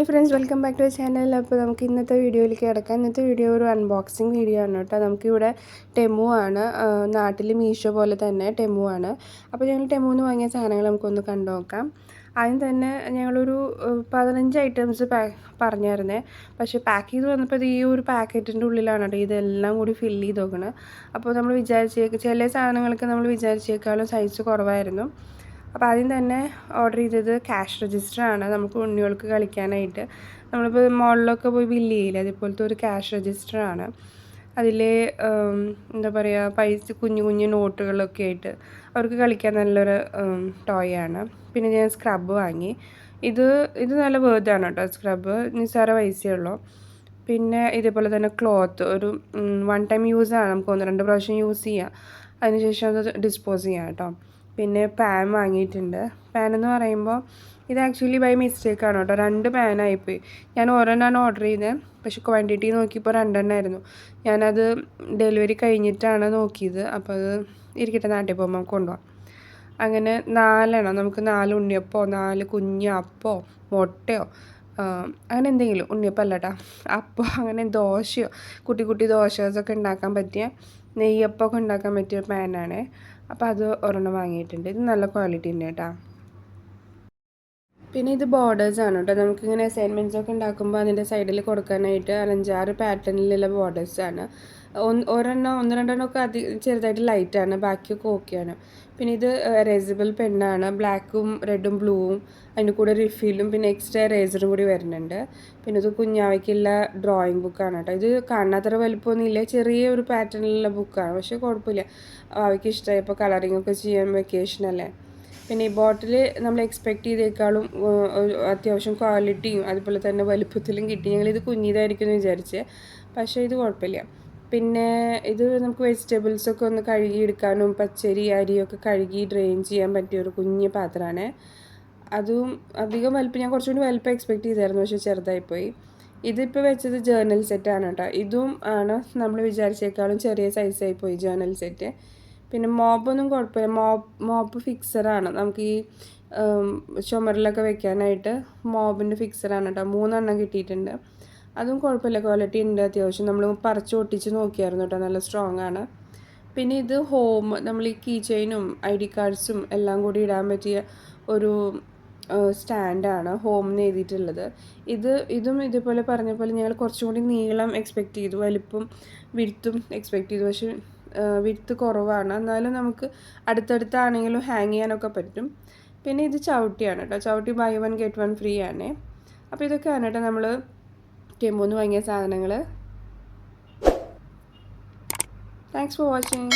Hi friends welcome back to channel അപ്പോൾ നമുക്ക് ഇന്നത്തെ വീഡിയോയിലേക്ക് കിടക്കാം. ഇന്നത്തെ വീഡിയോ ഒരു അൺബോക്സിങ് വീഡിയോ ആണ് കേട്ടോ. നമുക്കിവിടെ ടെമു ആണ്. നാട്ടിൽ മീഷോ പോലെ തന്നെ ടെമു ആണ്. അപ്പോൾ ഞങ്ങൾ ടെമുന്ന് വാങ്ങിയ സാധനങ്ങൾ നമുക്കൊന്ന് കണ്ടു നോക്കാം. ആദ്യം തന്നെ ഞങ്ങളൊരു പതിനഞ്ച് ഐറ്റംസ് പാ പക്ഷേ പാക്ക് ചെയ്ത് വന്നപ്പോൾ ഈ ഒരു പാക്കറ്റിന്റെ ഉള്ളിലാണ് കേട്ടോ. ഇതെല്ലാം കൂടി ഫില്ല് ചെയ്ത് നോക്കണം. അപ്പോൾ നമ്മൾ വിചാരിച്ചേക്ക് ചില സാധനങ്ങൾക്ക് നമ്മൾ വിചാരിച്ചേക്കാളും സൈസ് കുറവായിരുന്നു. അപ്പോൾ ആദ്യം തന്നെ ഓർഡർ ചെയ്തത് ക്യാഷ് രജിസ്റ്റർ ആണ്. നമുക്ക് ഉണ്ണികൾക്ക് കളിക്കാനായിട്ട്. നമ്മളിപ്പോൾ മോളിലൊക്കെ പോയി ബില്ല് ചെയ്യില്ല? അതേപോലത്തെ ഒരു ക്യാഷ് രജിസ്റ്റർ ആണ്. അതിൽ എന്താ പറയുക പൈസ കുഞ്ഞു കുഞ്ഞു നോട്ടുകളൊക്കെ ആയിട്ട് അവർക്ക് കളിക്കാൻ നല്ലൊരു ടോയ് ആണ്. പിന്നെ ഞാൻ സ്ക്രബ് വാങ്ങി. ഇത് ഇത് നല്ല വേർതാണ് കേട്ടോ സ്ക്രബ് നിസ്സാര പൈസയേ ഉള്ളൂ. പിന്നെ ഇതേപോലെ തന്നെ ക്ലോത്ത് ഒരു വൺ ടൈം യൂസ് ആണ്. നമുക്ക് ഒന്ന് രണ്ട് പ്രാവശ്യം യൂസ് ചെയ്യാം. അതിനുശേഷം അത് ഡിസ്പോസ് ചെയ്യാം കേട്ടോ പിന്നെ പാൻ വാങ്ങിയിട്ടുണ്ട്. പാൻ എന്ന് പറയുമ്പോൾ ഇത് ആക്ച്വലി ബൈ മിസ്റ്റേക്ക് ആണ് കേട്ടോ. രണ്ട് പാനായിപ്പോയി ഞാൻ ഒരെണ്ണമാണ് ഓർഡർ ചെയ്തത് പക്ഷെ ക്വാണ്ടിറ്റി നോക്കിയപ്പോൾ രണ്ടെണ്ണമായിരുന്നു ഞാനത് ഡെലിവറി കഴിഞ്ഞിട്ടാണ് നോക്കിയത്. അപ്പോൾ അത് ഇരിക്കട്ടെ നാട്ടിൽ പോകുമ്പോൾ കൊണ്ടുപോകാം. അങ്ങനെ നാലെണ്ണം. നമുക്ക് നാല് ഉണ്ണിയപ്പോ നാല് കുഞ്ഞപ്പോ മുട്ടയോ ആ, അങ്ങനെ എന്തെങ്കിലും. ഉണ്ണിയപ്പം അല്ലട്ടാ അപ്പോൾ അങ്ങനെ ദോശയോ കുട്ടി കുട്ടി ദോശയൊക്കെ ഉണ്ടാക്കാൻ പറ്റിയ നെയ്യപ്പമൊക്കെ ഉണ്ടാക്കാൻ പറ്റിയ പാനാണ് അപ്പോൾ അത് ഒരെണ്ണം വാങ്ങിയിട്ടുണ്ട്. ഇത് നല്ല ക്വാളിറ്റി ഉണ്ട് കേട്ടോ പിന്നെ ഇത് ബോർഡേഴ്സ് ആണ് കേട്ടോ. നമുക്കിങ്ങനെ അസൈൻമെന്റ്സ് ഒക്കെ ഉണ്ടാക്കുമ്പോൾ അതിന്റെ സൈഡിൽ കൊടുക്കാനായിട്ട് അഞ്ചാറ് പാറ്റേണിലുള്ള ബോർഡേഴ്സ് ആണ്. ഒന്ന് ഒരെണ്ണം ഒന്ന് രണ്ടെണ്ണം ഒക്കെ അതി ചെറുതായിട്ട് ലൈറ്റാണ് ബാക്കിയൊക്കെ ഓക്കെയാണ് പിന്നെ ഇത് എറേസിബിൾ പെണ്ണാണ് ബ്ലാക്കും റെഡും ബ്ലൂവും അതിന്റെ കൂടെ റിഫീലും പിന്നെ എക്സ്ട്രാ എറേസറും കൂടി വരുന്നുണ്ട്. പിന്നെ ഇത് കുഞ്ഞാവയ്ക്കുള്ള ഡ്രോയിങ് ബുക്കാണ് കേട്ടോ. ഇത് കാണാത്ര വലുപ്പമൊന്നുമില്ല. ചെറിയ ഒരു പാറ്റേണിലുള്ള ബുക്കാണ് പക്ഷേ കുഴപ്പമില്ല. അവയ്ക്ക് ഇഷ്ടമായി. ഇപ്പോൾ കളറിംഗ് ഒക്കെ ചെയ്യാൻ വെക്കേഷൻ അല്ലേ? പിന്നെ ഈ ബോട്ടിൽ നമ്മൾ എക്സ്പെക്ട് ചെയ്തേക്കാളും അത്യാവശ്യം ക്വാളിറ്റിയും അതുപോലെ തന്നെ വലുപ്പത്തിലും കിട്ടി. ഞങ്ങളിത് കുഞ്ഞിതായിരിക്കും എന്ന് വിചാരിച്ച്. പക്ഷേ ഇത് കുഴപ്പമില്ല. പിന്നെ ഇത് നമുക്ക് വെജിറ്റബിൾസൊക്കെ ഒന്ന് കഴുകിയെടുക്കാനും പച്ചരി അരിയൊക്കെ കഴുകി ഡ്രെയിൻ ചെയ്യാൻ പറ്റിയ ഒരു കുഞ്ഞ് പാത്രമാണ്. അതും അധികം വലുപ്പം ഞാൻ കുറച്ചുകൂടി വലുപ്പം എക്സ്പെക്ട് ചെയ്തായിരുന്നു പക്ഷേ ചെറുതായിപ്പോയി. ഇതിപ്പോൾ വെച്ചത് ജേർണൽ സെറ്റാണ് കേട്ടോ. ഇതും ആണ് നമ്മൾ വിചാരിച്ചേക്കാളും ചെറിയ സൈസായി പോയി ജേർണൽ സെറ്റ് പിന്നെ മോപ്പൊന്നും കുഴപ്പമില്ല. മോബ് മോപ്പ് ഫിക്സറാണ് നമുക്ക് ഈ ചുമരിലൊക്കെ വെക്കാനായിട്ട് മോബിന്റെ ഫിക്സറാണ് കേട്ടോ മൂന്നെണ്ണം കിട്ടിയിട്ടുണ്ട്. അതും കുഴപ്പമില്ല. ക്വാളിറ്റി ഉണ്ട് അത്യാവശ്യം. നമ്മൾ പറിച്ച് ഒട്ടിച്ച് നോക്കിയായിരുന്നു കേട്ടോ നല്ല സ്ട്രോങ് ആണ്. പിന്നെ ഇത് ഹോം നമ്മൾ ഈ കീ ചെയിനും ഐ ഡി കാർഡ്സും എല്ലാം കൂടി ഇടാൻ പറ്റിയ ഒരു സ്റ്റാൻഡാണ് ഹോം എന്ന് എഴുതിയിട്ടുള്ളത്. ഇത് ഇതും ഇതുപോലെ പറഞ്ഞ പോലെ ഞങ്ങൾ കുറച്ചും കൂടി നീളം എക്സ്പെക്റ്റ് ചെയ്തു. വലിപ്പം വിടുത്തും എക്സ്പെക്റ്റ് ചെയ്തു. പക്ഷേ വിടുത്ത് കുറവാണ്. എന്നാലും നമുക്ക് അടുത്തടുത്താണെങ്കിലും ഹാങ് ചെയ്യാനൊക്കെ പറ്റും. പിന്നെ ഇത് ചവിട്ടിയാണ് കേട്ടോ ചവിട്ടി buy one get one free ആണ്. അപ്പോൾ ഇതൊക്കെയാണ് കേട്ടോ നമ്മൾ ടെമ്പോന്ന് വാങ്ങിയ സാധനങ്ങൾ താങ്ക്സ് ഫോർ വാച്ചിങ്